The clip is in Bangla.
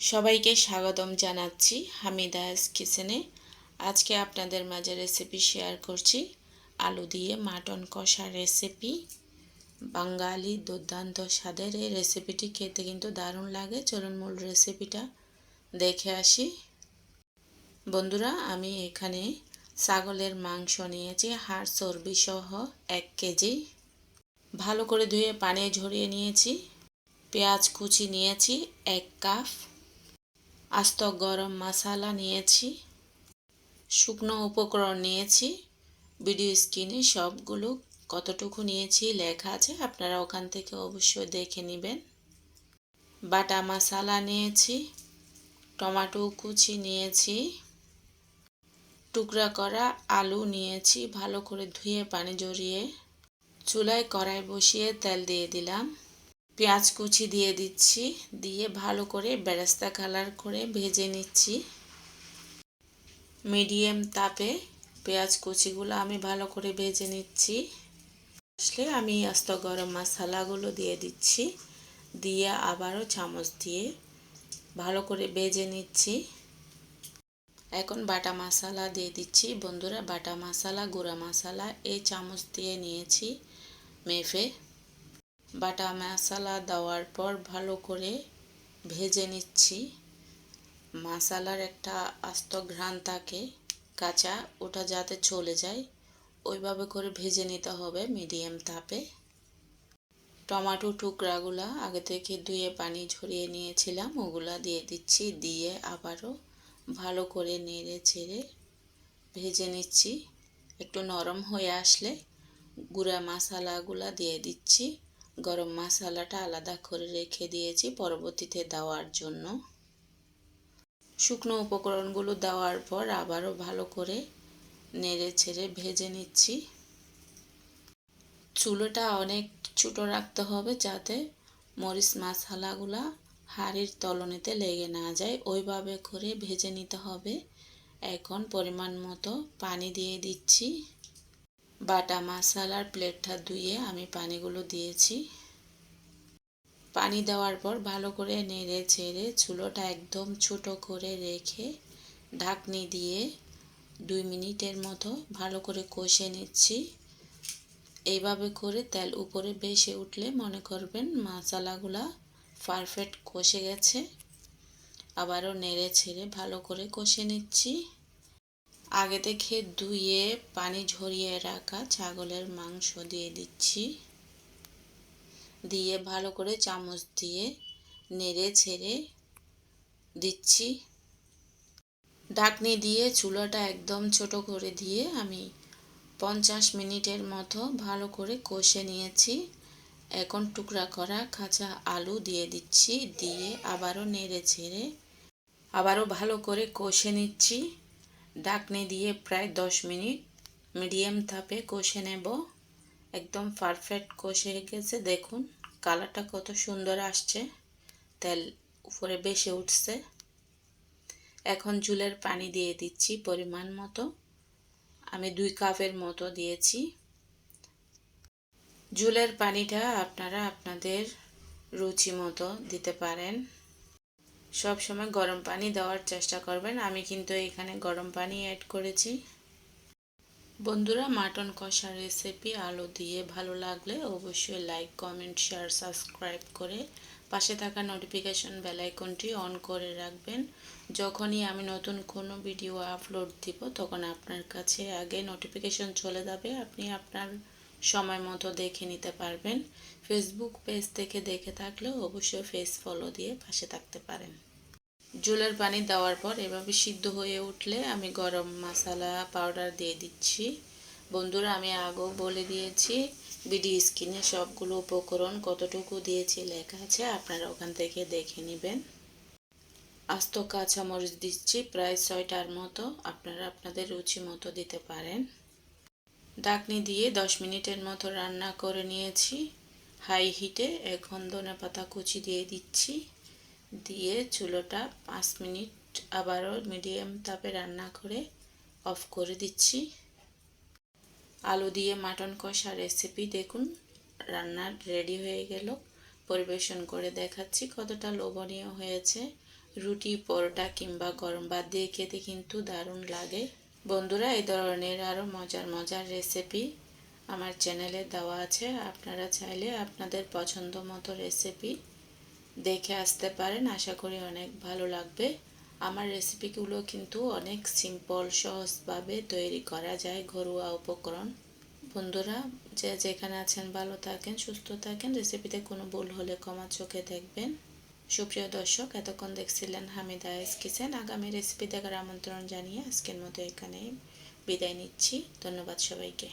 সবাইকে স্বাগতম জানাচ্ছি হামিদাস কিচেনে। আজকে আপনাদের মাঝে রেসিপি শেয়ার করছি। আলু দিয়ে মাটন কষা রেসিপি বাঙালি দুর্দান্ত স্বাদের এই রেসিপিটি খেতে কিন্তু দারুণ লাগে। চলুন মূল রেসিপিটা দেখে আসি। বন্ধুরা, আমি এখানে ছাগলের মাংস নিয়েছি, হাড় চর্বি সহ এক কেজি। ভালো করে ধুয়ে পানি ঝরিয়ে নিয়েছি। পেঁয়াজ কুচি নিয়েছি, এক কাপ। আস্ত গরম মশালা নিয়েছি, শুকনো উপকরণ নিয়েছি, ভিডিও স্ক্রিনে সবগুলো কতটুকু নিয়েছি লেখা আছে, আপনারা ওখান থেকে অবশ্যই দেখে নেবেন। বাটা মশালা নিয়েছি, টমাটো কুচি নিয়েছি, টুকরা করা আলু নিয়েছি, ভালো করে ধুয়ে পানি জড়িয়ে চুলায় কড়াই বসিয়ে তেল দিয়ে দিলাম। পেঁয়াজ কুচি দিয়ে দিচ্ছি, দিয়ে ভালো করে বেরেস্তা কালার করে ভেজে নিচ্ছি। মিডিয়াম তাপে পেঁয়াজ কুচিগুলো আমি ভালো করে ভেজে নিচ্ছি। আসলে আমি আস্ত গরম মশলাগুলো দিয়ে দিচ্ছি, দিয়ে আবারও চামচ দিয়ে ভালো করে ভেজে নিচ্ছি। এখন বাটা মশলা দিয়ে দিচ্ছি। বন্ধুরা, বাটা মশলা, গুঁড়া মশলা, এই চামচ দিয়ে নিয়েছি মেফে বাটা মশলা দেওয়ার পর ভালো করে ভেজে নিচ্ছি। মশালার একটা আস্ত ঘ্রাণ থাকে, কাঁচা, ওটা যাতে চলে যায়, ওইভাবে করে ভেজে নিতে হবে মিডিয়াম তাপে। টমাটো টুকরাগুলা আগে থেকে ধুয়ে পানি ঝরিয়ে নিয়েছিলাম, ওগুলা দিয়ে দিচ্ছি, দিয়ে আবারও ভালো করে নেড়ে ছেড়ে ভেজে নিচ্ছি। একটু নরম হয়ে আসলে গুঁড়া মশালাগুলা দিয়ে দিচ্ছি। গরম মশলাটা আলাদা করে রেখে দিয়েছি পরবর্তীতে দেওয়ার জন্য। শুকনো উপকরণগুলো দেওয়ার পর আবারও ভালো করে নেড়ে ছেড়ে ভেজে নিচ্ছি। চুলোটা অনেক ছোটো রাখতে হবে যাতে মরিচ মশালাগুলা হাড়ির তলনেতে লেগে না যায়। ওইভাবে করে ভেজে নিতে হবে। এখন পরিমাণ মতো পানি দিয়ে দিচ্ছি। বাটা মশালার প্লেটটা ধুয়ে আমি পানিগুলো দিয়েছি। পানি দেওয়ার পর ভালো করে নেড়ে ছেড়ে চুলোটা একদম ছোট করে রেখে ঢাকনি দিয়ে দুই মিনিটের মতো ভালো করে কষে নিচ্ছি। এইভাবে করে তেল উপরে বেশি উঠলে মনে করবেন মশালাগুলা পারফেক্ট কষে গেছে। আবারও নেড়ে ছেড়ে ভালো করে কষে নিচ্ছি। আগে থেকে ধুয়ে পানি ঝরিয়ে রাখা ছাগলের মাংস দিয়ে দিচ্ছি। দিয়ে ভালো করে চামচ দিয়ে নেড়ে ছেড়ে দিচ্ছি। ঢাকনি দিয়ে চুলাটা একদম ছোট করে দিয়ে আমি পঞ্চাশ মিনিটের মতো ভালো করে কষে নিয়েছি। এখন টুকরা করা কাঁচা আলু দিয়ে দিচ্ছি। দিয়ে আবারও নেড়ে ছেড়ে আবারও ভালো করে কষে নিচ্ছি। ডাকনি দিয়ে প্রায় দশ মিনিট মিডিয়াম তাপে কষে নেব। একদম পারফেক্ট কষে গেছে। দেখুন, কালারটা কত সুন্দর আসছে। তেল উপরে বেশি উঠছে। এখন জুলের পানি দিয়ে দিচ্ছি পরিমাণ মতো। আমি দুই কাপের মতো দিয়েছি। জুলের পানিটা আপনারা আপনাদের রুচি মতো দিতে পারেন। সব সময় গরম পানি দেওয়ার চেষ্টা করবেন। আমি কিন্তু এখানে গরম পানি অ্যাড করেছি। বন্ধুরা, মাটন কষা রেসিপি আলো দিয়ে ভালো লাগলে অবশ্যই লাইক কমেন্ট শেয়ার সাবস্ক্রাইব করে পাশে থাকা নোটিফিকেশন বেলাইকনটি অন করে রাখবেন। যখনই আমি নতুন কোনো ভিডিও আপলোড দিব, তখন আপনার কাছে আগে নোটিফিকেশন চলে যাবে। আপনি আপনার সময় মতো দেখে নিতে পারবেন। ফেসবুক পেজ থেকে দেখে থাকলেও অবশ্যই ফেস ফলো দিয়ে পাশে থাকতে পারেন। জলের পানি দেওয়ার পর এভাবে সিদ্ধ হয়ে উঠলে আমি গরম মশলা পাউডার দিয়ে দিচ্ছি। বন্ধুরা, আমি আগেও বলে দিয়েছি, বিডি স্কিনে সবগুলো উপকরণ কতটুকু দিয়েছি লেখা আছে, আপনারা ওখান থেকে দেখে নেবেন। আস্ত কাঁচামরিচ দিচ্ছি, প্রায় ছয়টার মতো, আপনারা আপনাদের রুচি মতো দিতে পারেন। ডাকনি দিয়ে দশ মিনিটের মতো রান্না করে নিয়েছি। হাই হিটে এখন ধনে পাতা কুচি দিয়ে দিচ্ছি। দিয়ে চুলোটা পাঁচ মিনিট আবারও মিডিয়াম তাপে রান্না করে অফ করে দিচ্ছি। আলু দিয়ে মাটন কষা রেসিপি দেখুন। রান্নার রেডি হয়ে গেল। পরিবেশন করে দেখাচ্ছি কতটা লোভনীয় হয়েছে। রুটি, পরোটা কিংবা গরম ভাত দিয়ে খেতে কিন্তু দারুণ লাগে। বন্ধুরা, এই ধরনের আরও মজার মজার রেসিপি আমার চ্যানেলে দেওয়া আছে। আপনারা চাইলে আপনাদের পছন্দ মতো রেসিপি দেখে আসতে পারেন। আশা করি অনেক ভালো লাগবে। আমার রেসিপিগুলো কিন্তু অনেক সিম্পল সহজভাবে তৈরি করা যায় ঘরোয়া উপকরণ। বন্ধুরা, যে যেখানে আছেন, ভালো থাকেন, সুস্থ থাকেন। রেসিপিতে কোনো ভুল হলে ক্ষমা চোখে দেখবেন। সুপ্রিয় দর্শক, এতক্ষণ দেখছিলেন হামিদা এস কিচেন আগামী রেসিপি দেখার আমন্ত্রণ জানিয়ে আজকের মতো এখানে বিদায় নিচ্ছি। ধন্যবাদ সবাইকে।